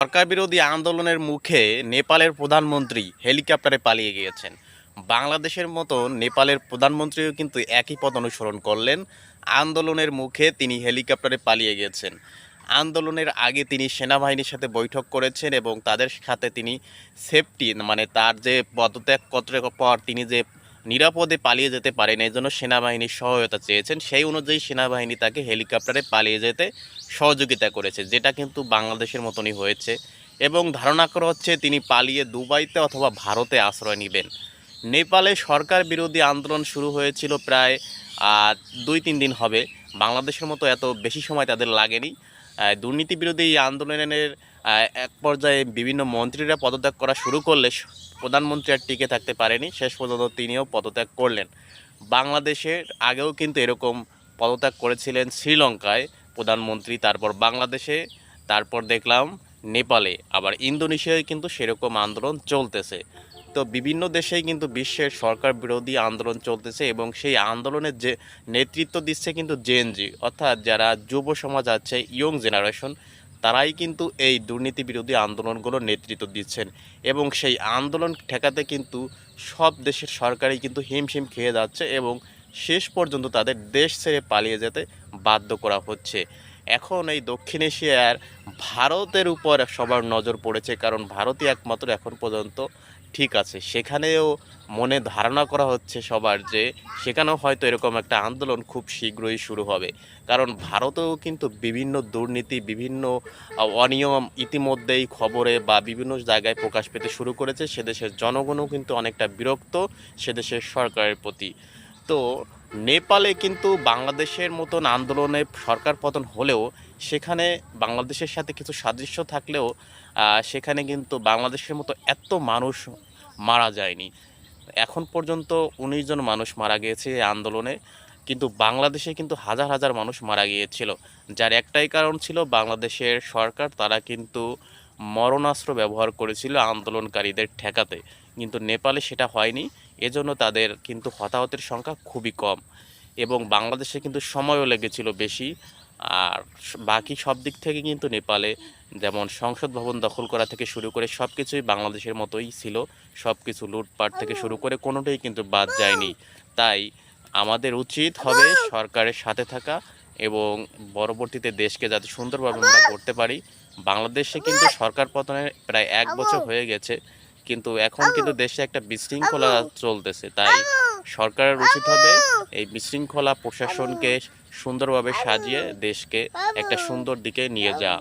সরকার বিরোধী আন্দোলনের মুখে নেপালের প্রধানমন্ত্রী হেলিকপ্টারে পালিয়ে গিয়েছেন। বাংলাদেশের মতো নেপালের প্রধানমন্ত্রীও কিন্তু একই পথ অনুসরণ করলেন। আন্দোলনের মুখে তিনি হেলিকপ্টারে পালিয়ে গিয়েছেন। আন্দোলনের আগে তিনি সেনাবাহিনীর সাথে বৈঠক করেছেন এবং তাদের সাথে তিনি সেফটি মানে তার যে পদত্যাগ পর তিনি যে নিরাপদে পালিয়ে যেতে পারেন এই জন্য সেনাবাহিনীর সহায়তা চেয়েছেন। সেই অনুযায়ী সেনাবাহিনী তাকে হেলিকপ্টারে পালিয়ে যেতে সহযোগিতা করেছে, যেটা কিন্তু বাংলাদেশের মতনই হয়েছে। এবং ধারণা করা হচ্ছে তিনি পালিয়ে দুবাইতে অথবা ভারতে আশ্রয় নেবেন। নেপালে সরকার বিরোধী আন্দোলন শুরু হয়েছিল প্রায় দুই তিন দিন হবে। বাংলাদেশের মতো এত বেশি সময় তাদের লাগেনি। দুর্নীতি বিরোধী এই আন্দোলনের এক পর্যায়ে বিভিন্ন মন্ত্রীরা পদত্যাগ করা শুরু করলে প্রধানমন্ত্রী আর টিকে থাকতে পারেনি। শেষ পর্যন্ত তিনিও পদত্যাগ করলেন। বাংলাদেশের আগেও কিন্তু এরকম পদত্যাগ করেছিলেন শ্রীলঙ্কায় প্রধানমন্ত্রী, তারপর বাংলাদেশে, তারপর দেখলাম নেপালে। আবার ইন্দোনেশিয়ায় কিন্তু সেরকম আন্দোলন চলতেছে। তো বিভিন্ন দেশেই কিন্তু বিশ্বের সরকার বিরোধী আন্দোলন চলতেছে এবং সেই আন্দোলনের যে নেতৃত্ব দিচ্ছে কিন্তু জেএনজি অর্থাৎ যারা যুব সমাজ আছে ইয়ং জেনারেশন তারাই কিন্তু এই দুর্নীতি বিরোধী আন্দোলনগুলোর নেতৃত্ব দিচ্ছেন। এবং সেই আন্দোলন ঠেকাতে কিন্তু সব দেশের সরকারই কিন্তু হিমশিম খেয়ে যাচ্ছে এবং শেষ পর্যন্ত তাদের দেশ ছেড়ে পালিয়ে যেতে বাধ্য করা হচ্ছে। এখন এই দক্ষিণ এশিয়ার ভারতের উপর সবার নজর পড়েছে, কারণ ভারতই একমাত্র এখন পর্যন্ত ঠিক আছে। সেখানেও মনে ধারণা করা হচ্ছে সবার যে সেখানেও হয়তো এরকম একটা আন্দোলন খুব শীঘ্রই শুরু হবে। কারণ ভারতেও কিন্তু বিভিন্ন দুর্নীতি, বিভিন্ন অনিয়ম ইতিমধ্যেই খবরে বা বিভিন্ন জায়গায় প্রকাশ পেতে শুরু করেছে। সে দেশের জনগণও কিন্তু অনেকটা বিরক্ত, সে দেশের সরকারের প্রতি। তো নেপালে কিন্তু বাংলাদেশের মতন আন্দোলনে সরকার পতন হলেও সেখানে বাংলাদেশের সাথে কিছু সাদৃশ্য থাকলেও সেখানে কিন্তু বাংলাদেশের মতো এত মানুষ মারা যায়নি। এখন পর্যন্ত উনিশ জন মানুষ মারা গিয়েছে আন্দোলনে, কিন্তু বাংলাদেশে কিন্তু হাজার হাজার মানুষ মারা গিয়েছিল। যার একটাই কারণ ছিল বাংলাদেশের সরকার, তারা কিন্তু মরণাস্ত্র ব্যবহার করেছিল আন্দোলনকারীদের ঠেকাতে। কিন্তু নেপালে সেটা হয়নি। এজন্য তাদের কিন্তু হতাহতের সংখ্যা খুবই কম এবং বাংলাদেশে কিন্তু সময়ও লেগেছিল বেশি। আর বাকি সব দিক থেকে কিন্তু নেপালে যেমন সংসদ ভবন দখল করা থেকে শুরু করে সব কিছুই বাংলাদেশের মতোই ছিল। সব কিছু লুটপাট থেকে শুরু করে কোনোটাই কিন্তু বাদ যায়নি। তাই আমাদের উচিত হবে সরকারের সাথে থাকা এবং পরবর্তীতে দেশকে যাতে সুন্দরভাবে আমরা করতে পারি। বাংলাদেশে কিন্তু সরকার পতনের প্রায় এক বছর হয়ে গেছে। কিন্তু এখন কিন্তু দেশে একটা বিশৃঙ্খলা চলতেছে তাই সরকারের উচিত হবে এই বিশৃঙ্খলা প্রশাসনকে সুন্দরভাবে সাজিয়ে দেশকে একটা সুন্দর দিকে নিয়ে যাওয়া।